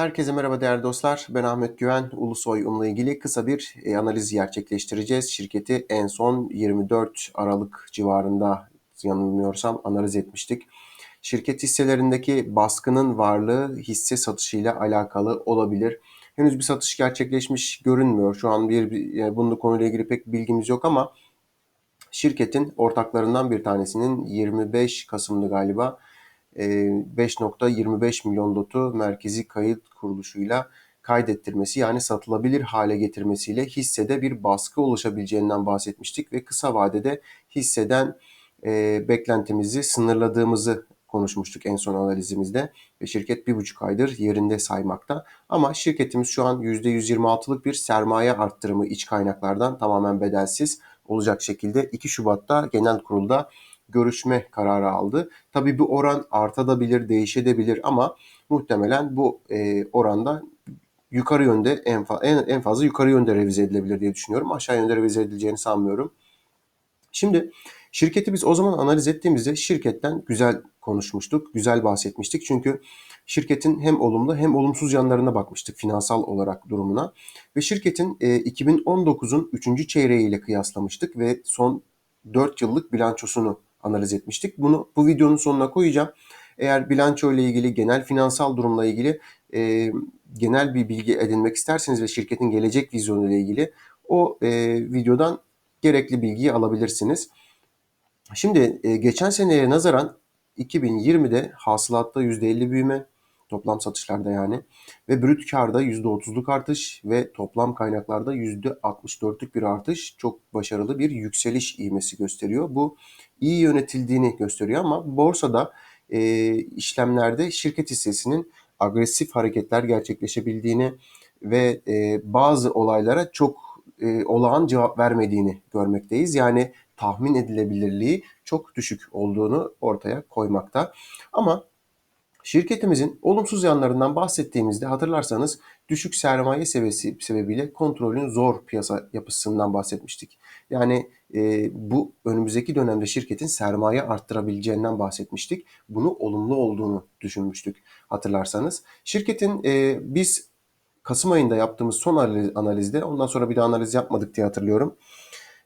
Herkese merhaba değerli dostlar. Ben Ahmet Güven. Ulusoy'umla ilgili kısa bir e, analiz gerçekleştireceğiz. Şirketi en son 24 Aralık civarında yanılmıyorsam analiz etmiştik. Şirket hisselerindeki baskının varlığı hisse satışıyla alakalı olabilir. Henüz bir satış gerçekleşmiş görünmüyor. Şu an bir, bir yani bunun konuyla ilgili pek bilgimiz yok ama şirketin ortaklarından bir tanesinin 25 Kasım'da galiba 5.25 milyon lotu merkezi kayıt kuruluşuyla kaydettirmesi yani satılabilir hale getirmesiyle hissede bir baskı oluşabileceğinden bahsetmiştik ve kısa vadede hisseden e, beklentimizi sınırladığımızı konuşmuştuk en son analizimizde ve şirket bir buçuk aydır yerinde saymakta. Ama şirketimiz şu an %126'lık bir sermaye arttırımı iç kaynaklardan tamamen bedelsiz olacak şekilde 2 Şubat'ta genel kurulda görüşme kararı aldı. Tabii bu oran artabilir, değişebilir ama muhtemelen bu e, oranda yukarı yönde en, fa- en, en fazla yukarı yönde revize edilebilir diye düşünüyorum. Aşağı yönde revize edileceğini sanmıyorum. Şimdi şirketi biz o zaman analiz ettiğimizde şirketten güzel konuşmuştuk, güzel bahsetmiştik. Çünkü şirketin hem olumlu hem olumsuz yanlarına bakmıştık finansal olarak durumuna. Ve şirketin e, 2019'un 3. çeyreğiyle kıyaslamıştık ve son 4 yıllık bilançosunu analiz etmiştik. Bunu bu videonun sonuna koyacağım. Eğer bilanço ile ilgili, genel finansal durumla ilgili e, genel bir bilgi edinmek isterseniz ve şirketin gelecek vizyonu ile ilgili o e, videodan gerekli bilgiyi alabilirsiniz. Şimdi e, geçen seneye nazaran 2020'de hasılatta %50 büyüme, toplam satışlarda yani ve brüt karda %30'luk artış ve toplam kaynaklarda %64'lük bir artış çok başarılı bir yükseliş ivmesi gösteriyor. Bu iyi yönetildiğini gösteriyor ama borsada e, işlemlerde şirket hissesinin agresif hareketler gerçekleşebildiğini ve e, bazı olaylara çok e, olağan cevap vermediğini görmekteyiz. Yani tahmin edilebilirliği çok düşük olduğunu ortaya koymakta. Ama Şirketimizin olumsuz yanlarından bahsettiğimizde hatırlarsanız düşük sermaye seviyesi sebebiyle kontrolün zor piyasa yapısından bahsetmiştik. Yani e, bu önümüzdeki dönemde şirketin sermaye arttırabileceğinden bahsetmiştik. Bunu olumlu olduğunu düşünmüştük hatırlarsanız. Şirketin e, biz Kasım ayında yaptığımız son analizde ondan sonra bir daha analiz yapmadık diye hatırlıyorum.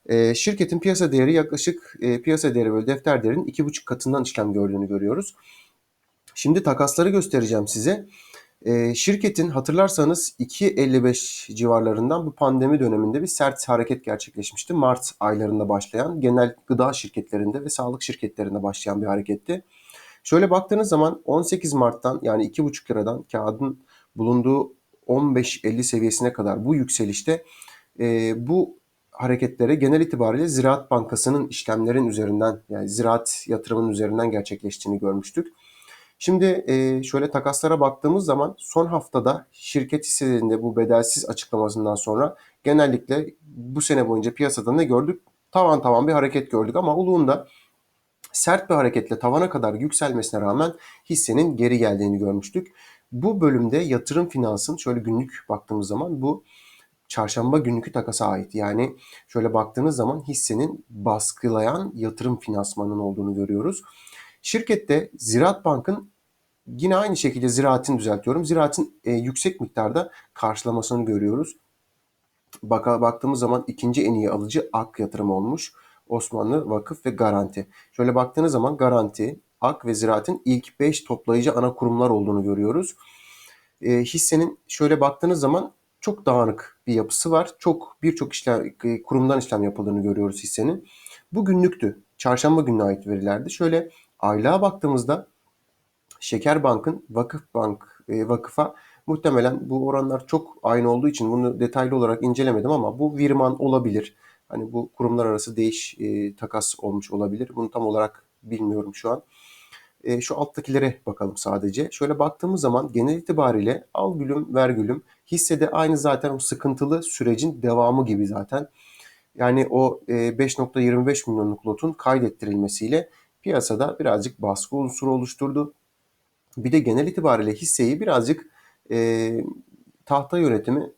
E, şirketin piyasa değeri yaklaşık e, piyasa değeri böyle defter değerinin 2,5 katından işlem gördüğünü görüyoruz. Şimdi takasları göstereceğim size. E, şirketin hatırlarsanız 2.55 civarlarından bu pandemi döneminde bir sert hareket gerçekleşmişti. Mart aylarında başlayan genel gıda şirketlerinde ve sağlık şirketlerinde başlayan bir hareketti. Şöyle baktığınız zaman 18 Mart'tan yani 2,5 liradan kağıdın bulunduğu 15.50 seviyesine kadar bu yükselişte e, bu hareketlere genel itibariyle Ziraat Bankası'nın işlemlerin üzerinden yani ziraat yatırımının üzerinden gerçekleştiğini görmüştük. Şimdi e, şöyle takaslara baktığımız zaman son haftada şirket hisselerinde bu bedelsiz açıklamasından sonra genellikle bu sene boyunca piyasada ne gördük? Tavan tavan bir hareket gördük ama Uluğ'un sert bir hareketle tavana kadar yükselmesine rağmen hissenin geri geldiğini görmüştük. Bu bölümde yatırım finansın şöyle günlük baktığımız zaman bu çarşamba günkü takasa ait. Yani şöyle baktığınız zaman hissenin baskılayan yatırım finansmanının olduğunu görüyoruz. Şirkette Ziraat Bank'ın yine aynı şekilde ziraatin düzeltiyorum. Ziraatin e, yüksek miktarda karşılamasını görüyoruz. Baka, baktığımız zaman ikinci en iyi alıcı AK yatırım olmuş. Osmanlı Vakıf ve Garanti. Şöyle baktığınız zaman Garanti, AK ve Ziraat'in ilk 5 toplayıcı ana kurumlar olduğunu görüyoruz. E, hissenin şöyle baktığınız zaman çok dağınık bir yapısı var. Çok birçok işlem e, kurumdan işlem yapıldığını görüyoruz hissenin. Bu günlüktü. Çarşamba gününe ait verilerdi. Şöyle aylığa baktığımızda Şekerbank'ın Vakıf Bank e, vakıfa muhtemelen bu oranlar çok aynı olduğu için bunu detaylı olarak incelemedim ama bu Virman olabilir. Hani bu kurumlar arası değiş e, takas olmuş olabilir. Bunu tam olarak bilmiyorum şu an. E, şu alttakilere bakalım sadece. Şöyle baktığımız zaman genel itibariyle al gülüm ver gülüm hissede aynı zaten o sıkıntılı sürecin devamı gibi zaten. Yani o e, 5.25 milyonluk lotun kaydettirilmesiyle piyasada birazcık baskı unsuru oluşturdu. Bir de genel itibariyle hisseyi birazcık e, tahta yönetimi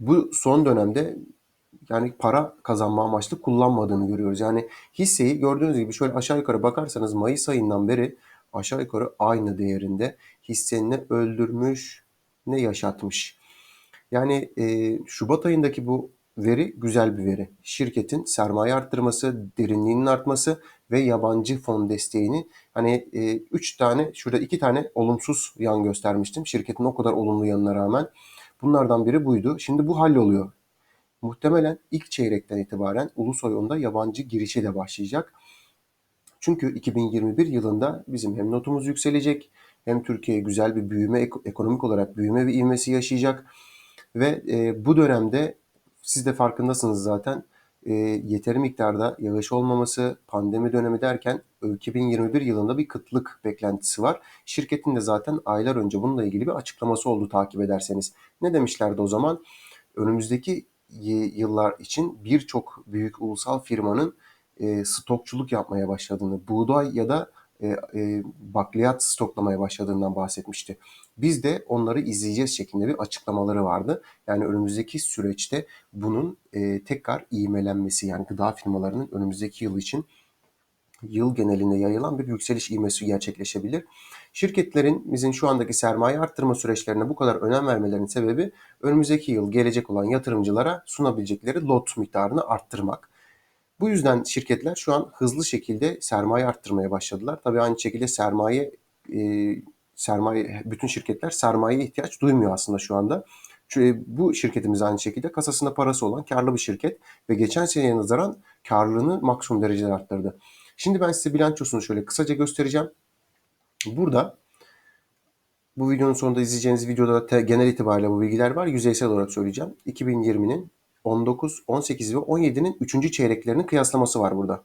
bu son dönemde yani para kazanma amaçlı kullanmadığını görüyoruz. Yani hisseyi gördüğünüz gibi şöyle aşağı yukarı bakarsanız Mayıs ayından beri aşağı yukarı aynı değerinde hisseni öldürmüş ne yaşatmış. Yani e, Şubat ayındaki bu veri güzel bir veri. Şirketin sermaye arttırması, derinliğinin artması ve yabancı fon desteğini hani 3 e, tane şurada 2 tane olumsuz yan göstermiştim. Şirketin o kadar olumlu yanına rağmen. Bunlardan biri buydu. Şimdi bu halloluyor. Muhtemelen ilk çeyrekten itibaren Ulusoy onda yabancı girişi de başlayacak. Çünkü 2021 yılında bizim hem notumuz yükselecek hem Türkiye güzel bir büyüme, ekonomik olarak büyüme ve ivmesi yaşayacak. Ve e, bu dönemde siz de farkındasınız zaten e, yeteri miktarda yağış olmaması, pandemi dönemi derken 2021 yılında bir kıtlık beklentisi var. Şirketin de zaten aylar önce bununla ilgili bir açıklaması oldu takip ederseniz. Ne demişlerdi o zaman? Önümüzdeki yıllar için birçok büyük ulusal firmanın e, stokçuluk yapmaya başladığını, buğday ya da e, e, bakliyat stoklamaya başladığından bahsetmişti. Biz de onları izleyeceğiz şeklinde bir açıklamaları vardı. Yani önümüzdeki süreçte bunun e, tekrar iğmelenmesi yani gıda firmalarının önümüzdeki yıl için yıl genelinde yayılan bir yükseliş ivmesi gerçekleşebilir. Şirketlerin bizim şu andaki sermaye arttırma süreçlerine bu kadar önem vermelerinin sebebi önümüzdeki yıl gelecek olan yatırımcılara sunabilecekleri lot miktarını arttırmak. Bu yüzden şirketler şu an hızlı şekilde sermaye arttırmaya başladılar. Tabii aynı şekilde sermaye e, sermaye bütün şirketler sermaye ihtiyaç duymuyor aslında şu anda. Çünkü bu şirketimiz aynı şekilde kasasında parası olan karlı bir şirket ve geçen seneye nazaran karlılığını maksimum derecede arttırdı. Şimdi ben size bilançosunu şöyle kısaca göstereceğim. Burada bu videonun sonunda izleyeceğiniz videoda da genel itibariyle bu bilgiler var. Yüzeysel olarak söyleyeceğim. 2020'nin 19, 18 ve 17'nin 3. çeyreklerinin kıyaslaması var burada.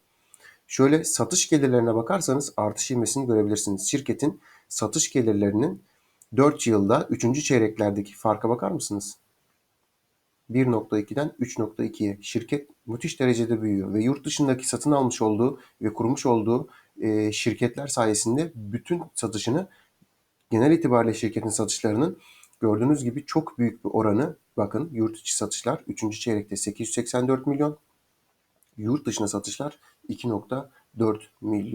Şöyle satış gelirlerine bakarsanız artış ivmesini görebilirsiniz. Şirketin satış gelirlerinin 4 yılda 3. çeyreklerdeki farka bakar mısınız? 1.2'den 3.2'ye şirket müthiş derecede büyüyor ve yurt dışındaki satın almış olduğu ve kurmuş olduğu şirketler sayesinde bütün satışını genel itibariyle şirketin satışlarının gördüğünüz gibi çok büyük bir oranı bakın yurt içi satışlar 3. çeyrekte 884 milyon yurt dışına satışlar 2.4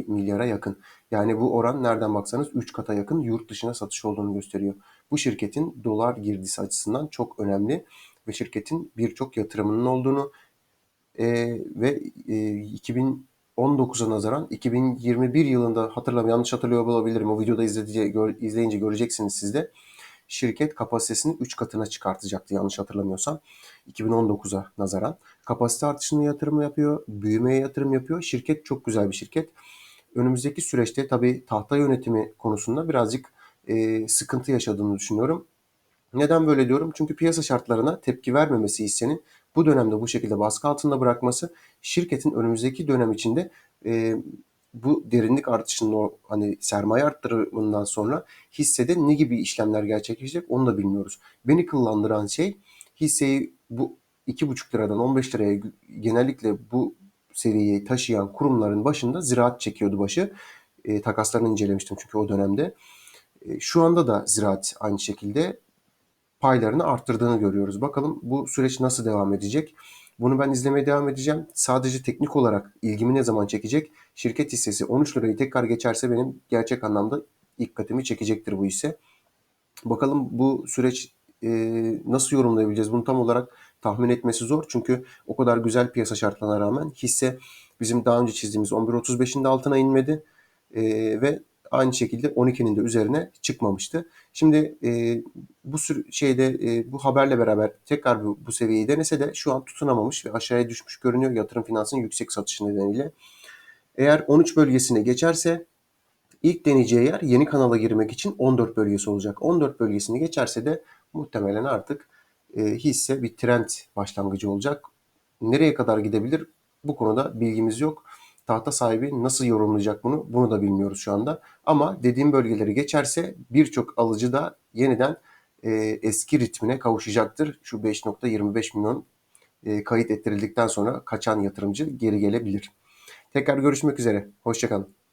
milyara yakın. Yani bu oran nereden baksanız 3 kata yakın yurt dışına satış olduğunu gösteriyor. Bu şirketin dolar girdisi açısından çok önemli ve şirketin birçok yatırımının olduğunu e, ve e, 2019'a nazaran 2021 yılında hatırlam yanlış hatırlıyor olabilirim. O videoda izleyince, gör, izleyince göreceksiniz siz de. Şirket kapasitesini 3 katına çıkartacaktı yanlış hatırlamıyorsam. 2019'a nazaran. Kapasite artışını yatırım yapıyor, büyümeye yatırım yapıyor. Şirket çok güzel bir şirket. Önümüzdeki süreçte tabii tahta yönetimi konusunda birazcık e, sıkıntı yaşadığını düşünüyorum. Neden böyle diyorum? Çünkü piyasa şartlarına tepki vermemesi hissenin bu dönemde bu şekilde baskı altında bırakması şirketin önümüzdeki dönem içinde e, bu derinlik artışının o hani sermaye arttırımından sonra hissede ne gibi işlemler gerçekleşecek onu da bilmiyoruz. Beni kıllandıran şey hisseyi bu 2,5 liradan 15 liraya genellikle bu seviyeyi taşıyan kurumların başında ziraat çekiyordu başı. E, takaslarını incelemiştim çünkü o dönemde. E, şu anda da ziraat aynı şekilde paylarını arttırdığını görüyoruz. Bakalım bu süreç nasıl devam edecek? Bunu ben izlemeye devam edeceğim. Sadece teknik olarak ilgimi ne zaman çekecek? Şirket hissesi 13 lirayı tekrar geçerse benim gerçek anlamda dikkatimi çekecektir bu hisse. Bakalım bu süreç e, nasıl yorumlayabileceğiz? Bunu tam olarak tahmin etmesi zor. Çünkü o kadar güzel piyasa şartlarına rağmen hisse bizim daha önce çizdiğimiz 11.35'in de altına inmedi. E, ve aynı şekilde 12'nin de üzerine çıkmamıştı. Şimdi e, bu sür şeyde e, bu haberle beraber tekrar bu, bu seviyeyi denese de şu an tutunamamış ve aşağıya düşmüş görünüyor yatırım finansının yüksek satışı nedeniyle. Eğer 13 bölgesine geçerse ilk deneyeceği yer yeni kanala girmek için 14 bölgesi olacak. 14 bölgesini geçerse de muhtemelen artık e, hisse bir trend başlangıcı olacak. Nereye kadar gidebilir? Bu konuda bilgimiz yok tahta sahibi nasıl yorumlayacak bunu bunu da bilmiyoruz şu anda. Ama dediğim bölgeleri geçerse birçok alıcı da yeniden e, eski ritmine kavuşacaktır. Şu 5.25 milyon e, kayıt ettirildikten sonra kaçan yatırımcı geri gelebilir. Tekrar görüşmek üzere. Hoşçakalın.